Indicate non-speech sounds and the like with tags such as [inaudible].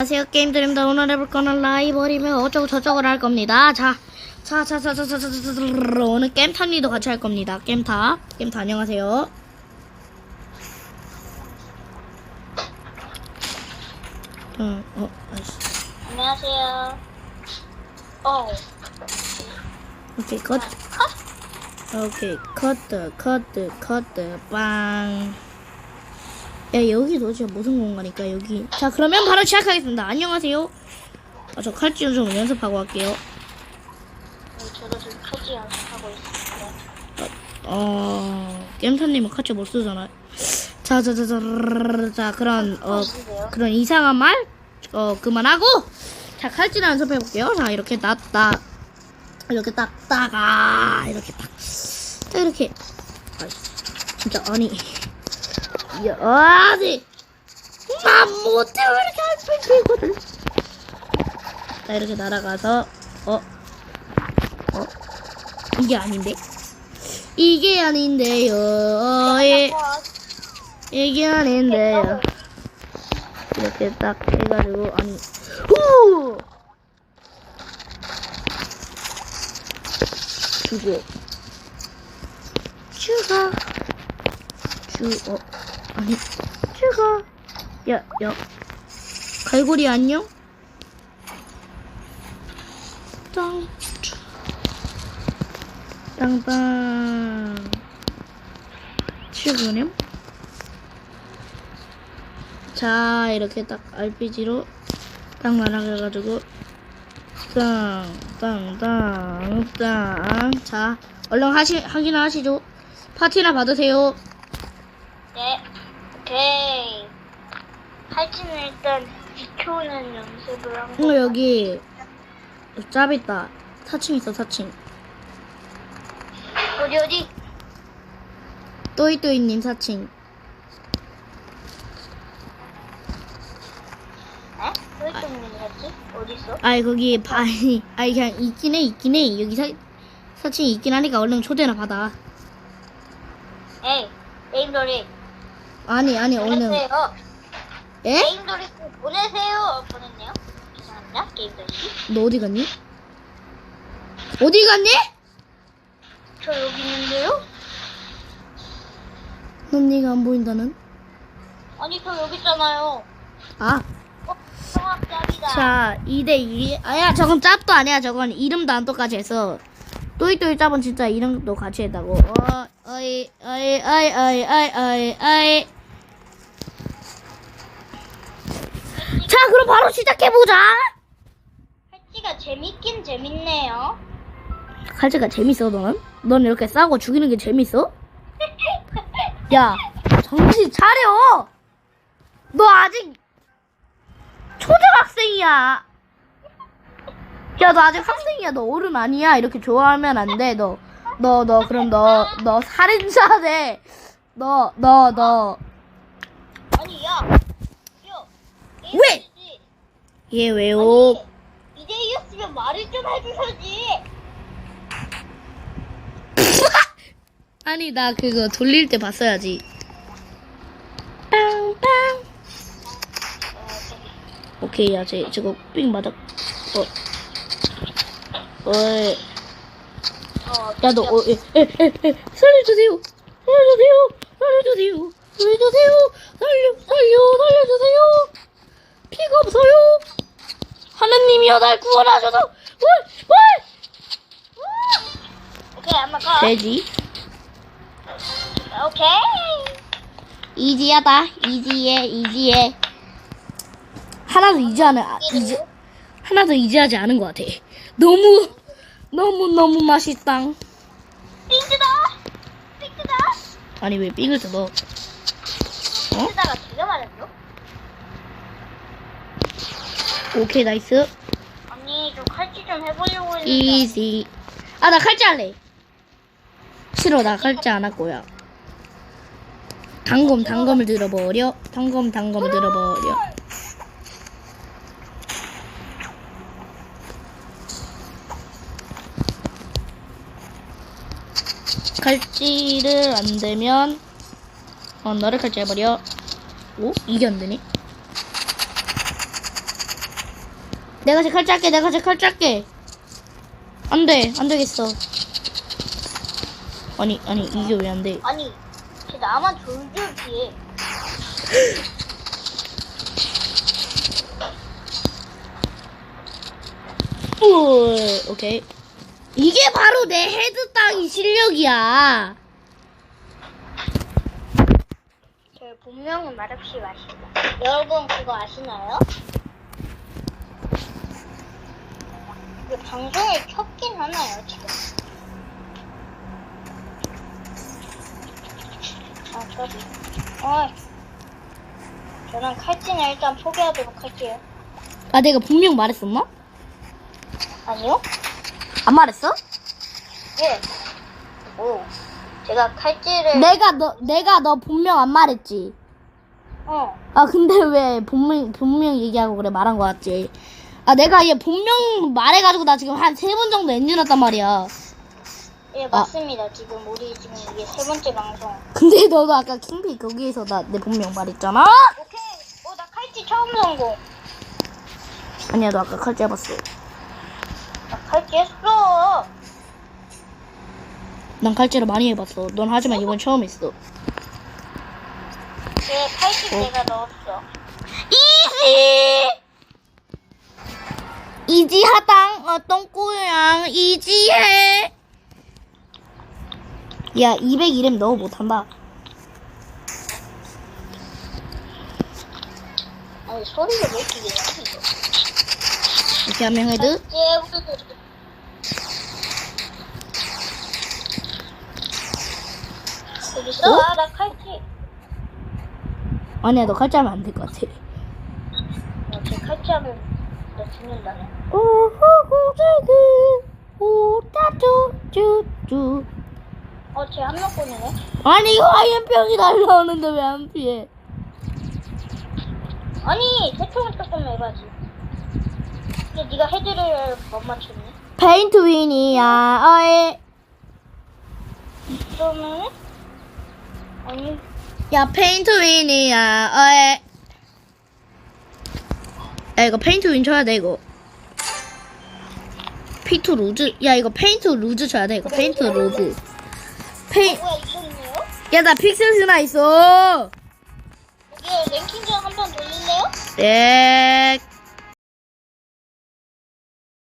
안녕하세요 게임드림다 오늘 해볼 거는 라이벌이며 어쩌고 저쩌고를 할 겁니다 자, 자, 자, 자, 자, 자, 자, 자, 자, 자, 오늘 겜탄리도 같이 할 겁니다 겜타, 겜타 안녕하세요 어, 어. 안녕하세요. 어, 오케이 컷 오케이 커트 커트 커트 빵 야, 여기 도대체 무슨 공간일까 여기 자 그러면 바로 시작하겠습니다 안녕하세요 아, 저 칼질 좀 연습하고 갈게요 네, 저도 지금 칼질 연습하고 있습니다. 어, 겜타님은 카츠 못 쓰잖아요. 자, 자, 자, 자, 자, 그런, 어? 그런 이상한 말, 어, 그만하고, 자, 칼질 연습해 볼게요. 자, 이렇게 딱, 딱, 이렇게 딱, 딱아, 이렇게 딱, 딱, 이렇게. 아, 진짜, 아니. 야, 아니. 난 못해, 왜 이렇게 할수 있거든. 자, 이렇게 날아가서, 어, 어, 이게 아닌데? 이게 아닌데요. 어, 예, 이게 아닌데요. 이렇게 딱 해가지고 아니 후 주고 추가 주어 아니 추가 야야. 갈고리 안녕? 땅. 땅땅. 출근해 자 이렇게 딱 RPG로 딱 날아가가지고 땅땅땅땅. 얼른 하시 확인 하시죠. 파티나 받으세요. 네. 칼질은 일단 지켜오는 연습을 한 거. 어 여기 짭 있다 4층 있어 4층 어디 어디? 또이또이님 4층 에? 왜 있었지? 어디 있어? 아이 거기 바 아니 아니 그냥 있긴 해 있긴 해 여기 사, 4층 있긴 하니까 얼른 초대나 받아 에이, 게임돌이 아니 아니 얼른 보내세요. 에? 게임돌이 보내세요. 보냈네요. 죄송합니다, 게임돌이. 너 어디 갔니? 어디 갔니? 저 여기 있는데요? 넌 네가 안 보인다는? 아니 저 여기 있잖아요. 아, 어, 성악잡이다. 자, 2대 2. 아야, 저건 짭도 아니야. 저건 이름도 안 똑같이 해서. 또이또이 짭은 진짜 이름도 같이 했다고. 어, 어이, 어이, 어이, 어이, 어이, 어이, 어이. 자, 그럼 바로 시작해보자! 팔찌가 재밌긴 재밌네요. 칼질가 재밌어, 너는? 넌 이렇게 싸고 죽이는 게 재밌어? 야, 정신 차려! 너 아직 초등학생이야. 야, 너 아직 학생이야. 너 어른 아니야. 이렇게 좋아하면 안 돼. 너, 너, 너, 그럼 너, 너 살인자 돼. 너, 너, 너. 아니 야, 야, 왜? 얘 왜요? 아니, 이제 이었으면 말을 좀 해주셔지. [laughs] 아니, 나 그거 돌릴 때 봤어야지. 빵빵. 오케이, 야, 쟤, 저거 삥 맞아. 어. 어이. 어, 야, 너, 어, 에, 에, 에, 에, 살려주세요! 살려주세요! 살려주세요! 살려주세요! 살려, 살려, 살려주세요! 피가 없어요! 하나님이여, 날 구원하셔서! 월, 월! 오케이, 한번 가. 돼지. 오케이. 이지하다. 이지해, 이지해. 하나도 이지하는, 아, 이지, 하나도 이지하지 않은 것 같아. 너무, 너무, 너무 맛있다. 띵크다. 띵크다. 아니, 왜 삥을 뜯어? 어? 제가 말했죠? 오케이, 나이스. 아니, 저 칼질 좀 해보려고 했는데. 이지. 아, 나 칼질 할래. 싫어, 나 칼질 안 할 거야. 단검, 단검을 들어버려. 단검, 단검을 들어버려. 칼질을 안 되면, 어, 너를 칼질해버려. 오? 이게 안 되네. 내가 제 칼 짤게 내가 제 칼 짤게 안돼 안되겠어 아니 아니 이게 왜 안돼 아니, 쟤 나만 졸졸 피해. 오, 오케이 이게 바로 내 헤드 따기 실력이야 저 분명히 말없이 마신다. 여러분 그거 아시나요? 이게 방송에 켰긴 하나요 지금? 아 까비. 아, 저는 칼찌는 일단 포기하도록 할게요. 아 내가 분명 말했었나? 아니요? 안 말했어? 예. 오, 제가 칼찌를 내가 너 내가 너 분명 안 말했지 어. 아 근데 왜 본명 본명 얘기하고 그래 말한 거 같지? 아 내가 얘 본명 말해가지고 나 지금 한 세 번 정도 엔진 났단 말이야. 예 맞습니다. 지금 우리 지금 이게 세 번째 방송. 근데 너도 아까 킹비 거기에서 나 내 본명 말했잖아. 오케이. 오, 나 칼찌 처음 성공. 아니야 너 아까 칼 잡았어. 나 칼찌 했어. 난 칼질을 많이 해봤어. 넌 하지만 이번 처음 했어. 예, 칼찌 내가 넣었어. 이지 이지하당 어떤 꼬양 이지해. 야 201엠 넣어 못한다. 아니 이렇게 내지 이거? 이렇게 한명 헤드. 어? 아, 나 칼찌. 아니야 너 칼질하면 안 될 것 같아. 제 칼찌 하면 나 죽는다네. 오호호제그 오따쭈쭈쭈 어, 쟤 한 명뿐이네. 아니 이거 화염병이 날라오는데 왜 안 피해? 아니, 대통령 조금 해봐지. 근데 네가 헤드를 못 맞췄니? 페인트 윈이야 어이 그러면 아니 야 페인트 윈이야 어이 야 이거 페인트 윈 쳐야 돼 이거. 피트 루즈? 야 이거 페인트 루즈 쳐야 돼 이거. 페인트 루즈. 페인 뭐야 이거 있네요? 야나 픽셀 스나 있어. 이게 랭킹전 한번 돌릴래요? 예